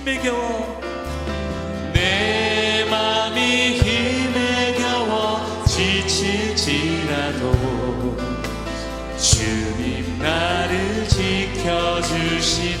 힘에 겨워. 내 맘이 힘에 겨워. 지칠지라도 주님 나를 지켜주시네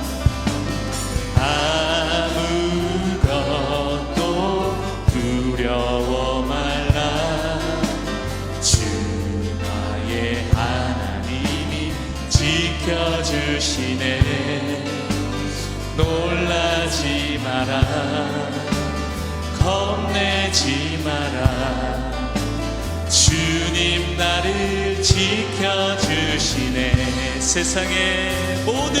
아무것도 두려워 말라. 겁내지 마라. 주님 나를 지켜주시네. 세상의 모든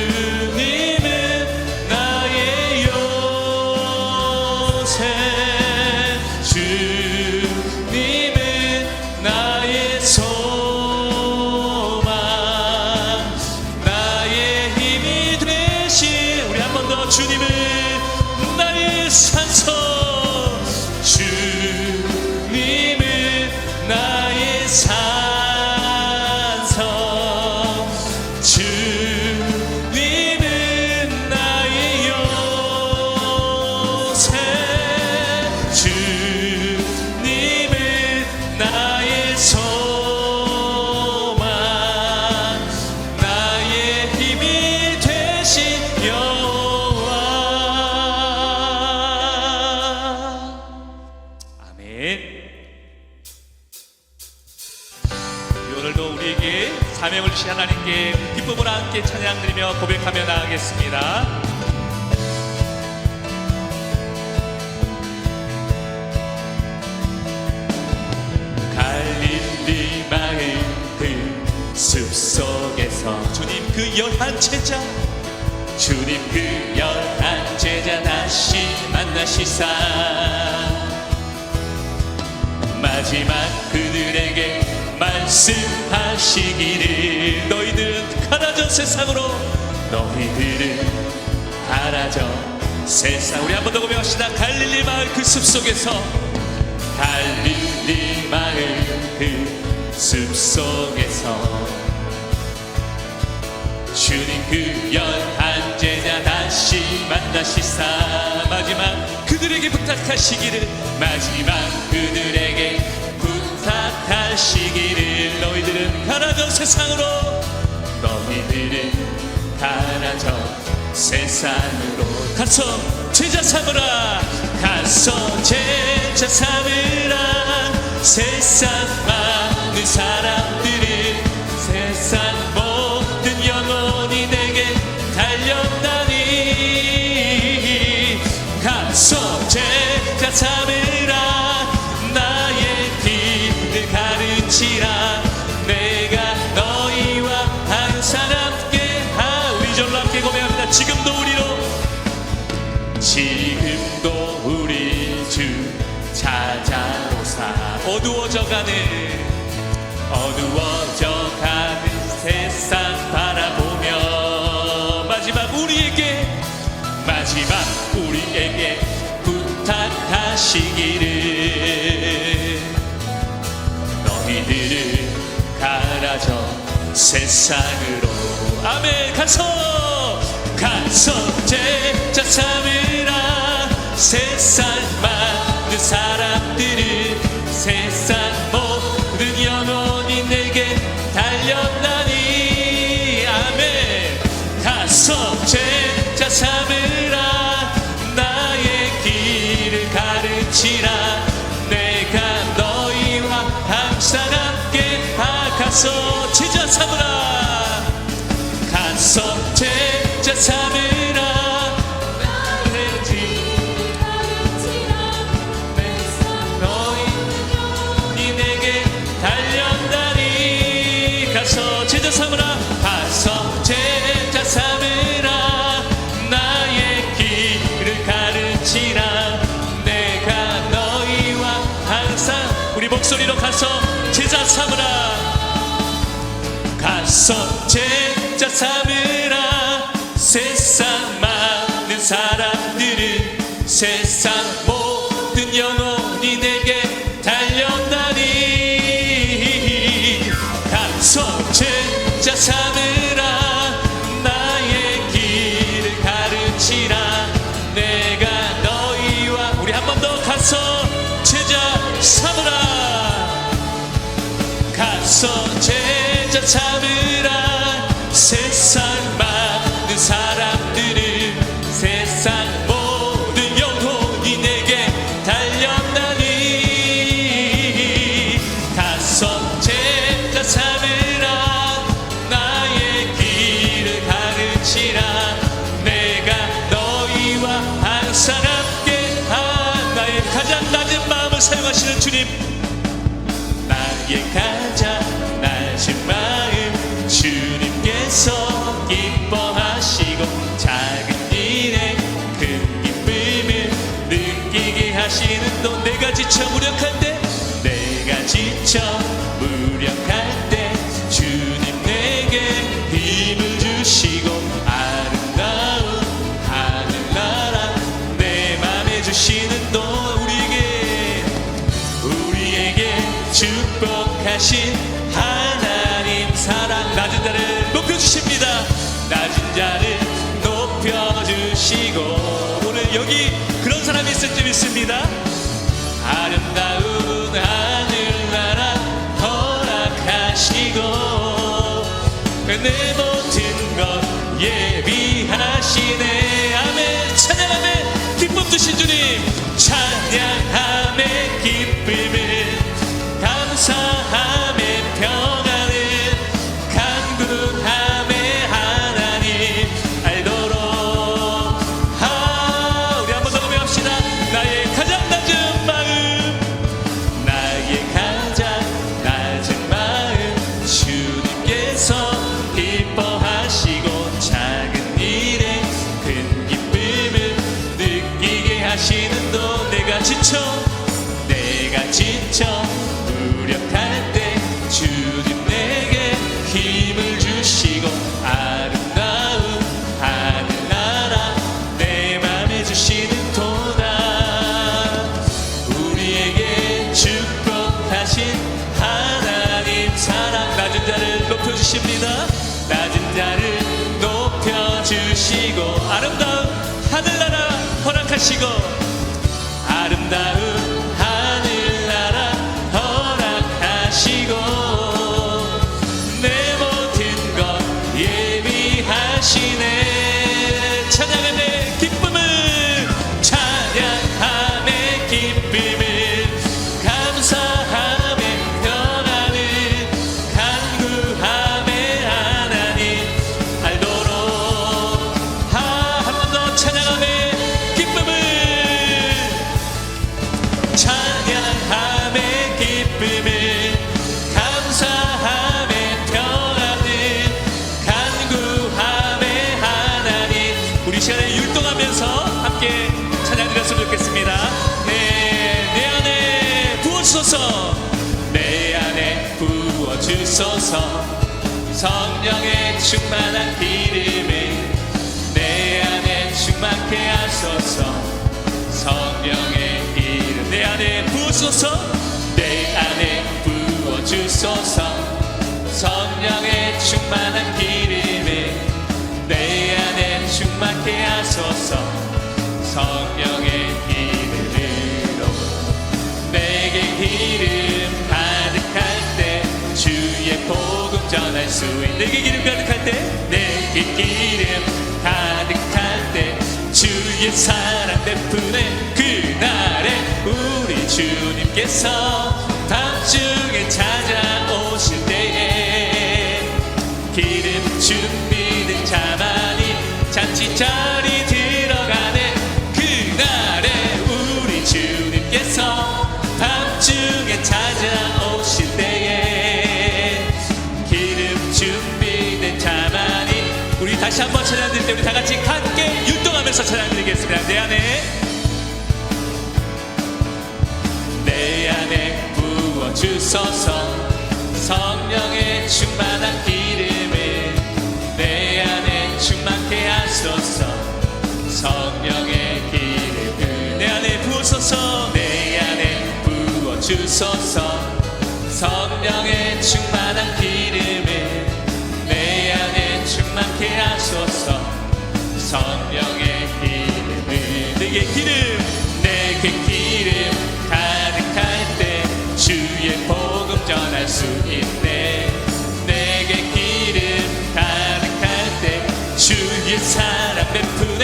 그 열한 제자 다시 만나시사 마지막 그들에게 말씀하시기를 너희들은 가라져 세상으로 너희들은 가라져 세상. 우리 한 번 더 고백합시다. 갈릴리 마을 그 숲속에서. 갈릴리 마을 그 숲속에서. 주님 그 열한 제자 다시 만나시 사 마지막 그들에게 부탁하시기를 마지막 그들에게 부탁하시기를 너희들은 가라져 세상으로 너희들은 가라져 세상으로 가서 제자 삼으라 가서 제자 삼으라. 세상 많은 사람들을 세상 지금도 우리로. 지금도 우리 주 찾아오사 어두워져가는 어두워져가는 세상 바라보며 마지막 우리에게 마지막 우리에게 부탁하시기를. 너희들을 가라져 세상으로. 아멘. 가서 가서 제자 삼으라 세상 많은 사람들은 세상 모든 영혼이 내게 달렸나니. 아멘. 가서 제자 삼으라 나의 길을 가르치라. 내가 너희와 항상 함께 하 가서 제자 삼으라 목소리로 가서 제자 삼으라. 가서 제자 삼으라 세상 많은 사람들은 세상 모든 영혼이 내게 달렸다니. 가서 제자 삼으라. 나의 길을 가르치라. 내가 너희와 우리 한 번 더 가서 제자 삼으라. 가서 제자 삼으라. 세상 많 지쳐 무력할 때 내가 지쳐 무력할 때 주님 내게 힘을 주시고 아름다운 하늘나라 내 맘에 주시는 또 우리에게 우리에게 축복하신 시네 아멘 찬양함에 기쁨 주신 주님 찬양 하시고 부어주소서, 성령의 충만한 기름을 내 안에 충만케 하소서, 성령의 기름 내 안에 부어주소서, 내 안에 부어주소서, 성령의 충만한 기름을 내 안에 충만케 하소서. 성령의 기름으로 내게 기름 전할 수 있는 내게 기름 가득할 때 내게 기름 가득할 때 주의 사랑 베푸네 그날에 우리 주님께서 밤중에 찾아오실 때에 기름 준비된 자만이 잔치자 한번 찬양 드릴 때 우리 다 같이 함께 율동하면서 찬양 드리겠습니다. 내 안에. 내 안에 부어 주소서. 성령의 충만한 기름을 내 안에 충만케 하소서. 성령의 기름을 내 안에 부어소서. 내 안에 부어 주소서. 성령의 충만한 기름을 내 안에 충만케 하소서 성령의 기름을 내게 기름 내게 기름. 가득할 때 주의 복음 전할 수 있네 내게 기름 가득할 때 주의 사랑 베푸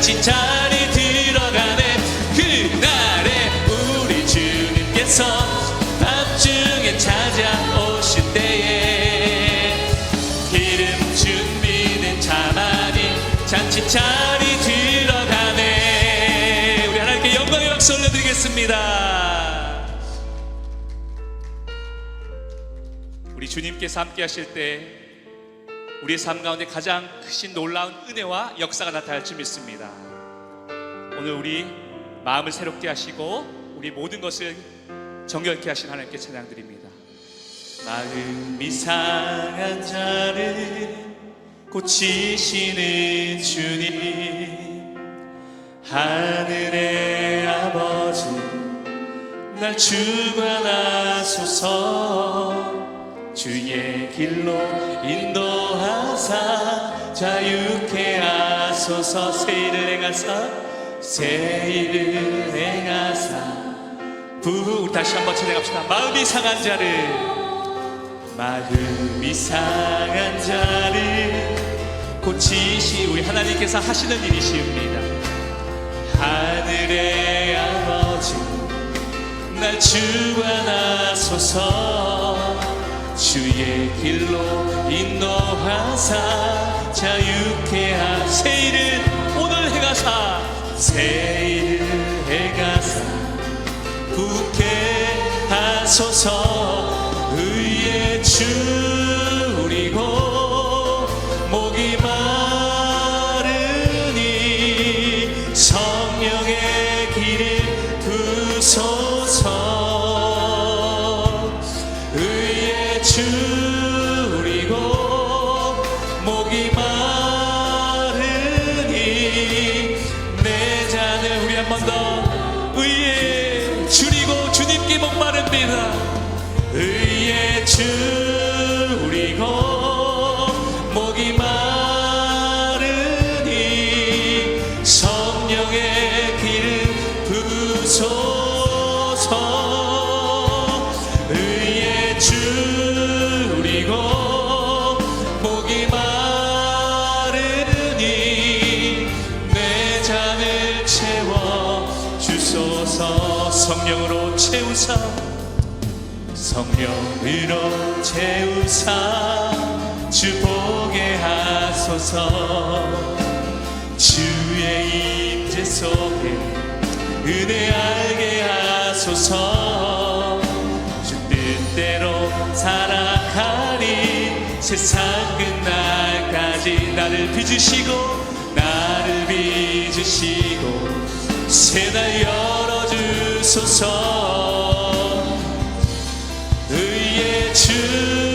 자리 들어가네. 그날에 우리 주님께서 밤중에 찾아오실 때에 기름 준비된 자만이 잔치 자리 들어가네. 우리 하나님께 영광의 박수 올려드리겠습니다. 우리 주님께서 함께 하실 때 우리의 삶 가운데 가장 크신 놀라운 은혜와 역사가 나타날 줄 믿습니다. 오늘 우리 마음을 새롭게 하시고 우리 모든 것을 정결케 하신 하나님께 찬양드립니다. 마음이 상한 자를 고치시는 주님 하늘의 아버지 날 주관하소서 주의 길로 인도하사 자유케 하소서. 새 일을 행하사 새 일을 행하사. 부 다시 한번 찬양합시다. 마음이 상한 자를 마음이 상한 자를 고치시. 우리 하나님께서 하시는 일이시옵니다. 하늘의 아버지 날 주관하소서 주의 길로 인도하사 자유케 하새 일을 오늘 행하사. 새 일을 행하사. 굳게 하소서 의에 줄 목마릅니다. 의에 줄 성령으로 채우사 주 보게 하소서. 주의 임재 속에 은혜 알게 하소서. 주 뜻대로 살아가리 세상 끝날까지 나를 빚으시고 나를 빚으시고 새날 열어주소서 의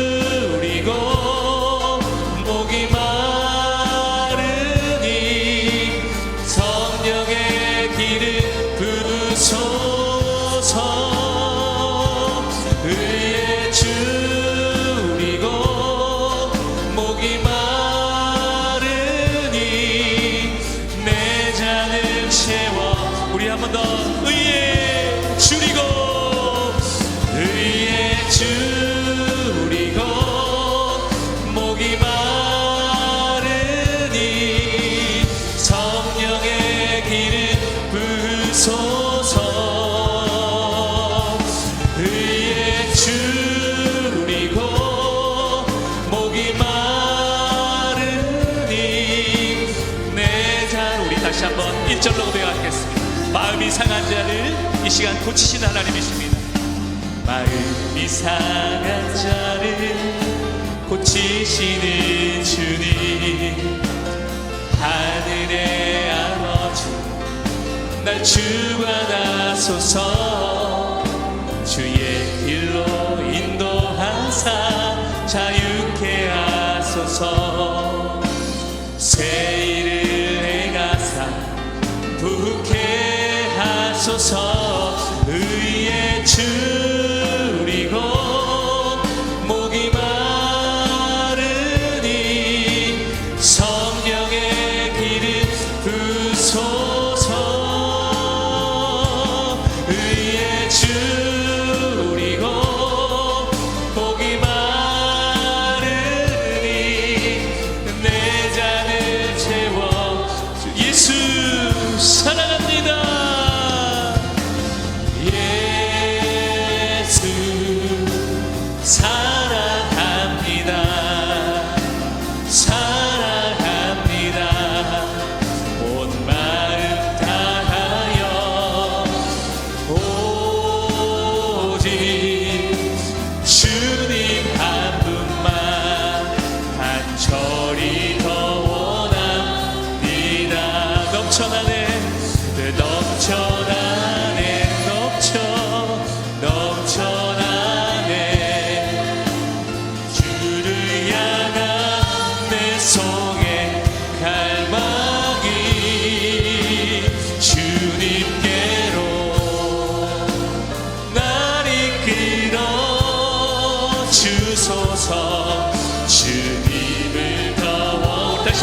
1절로 고백하겠습니다. 마음이 상한 자를 이 시간 고치신 하나님이십니다. 마음이 상한 자를 고치시는 주님 하늘의 아버지 날 주관하소서. 주의 길로 인도하사 자유케 하소서. 새 하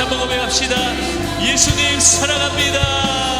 한번 고백합시다. 예수님 사랑합니다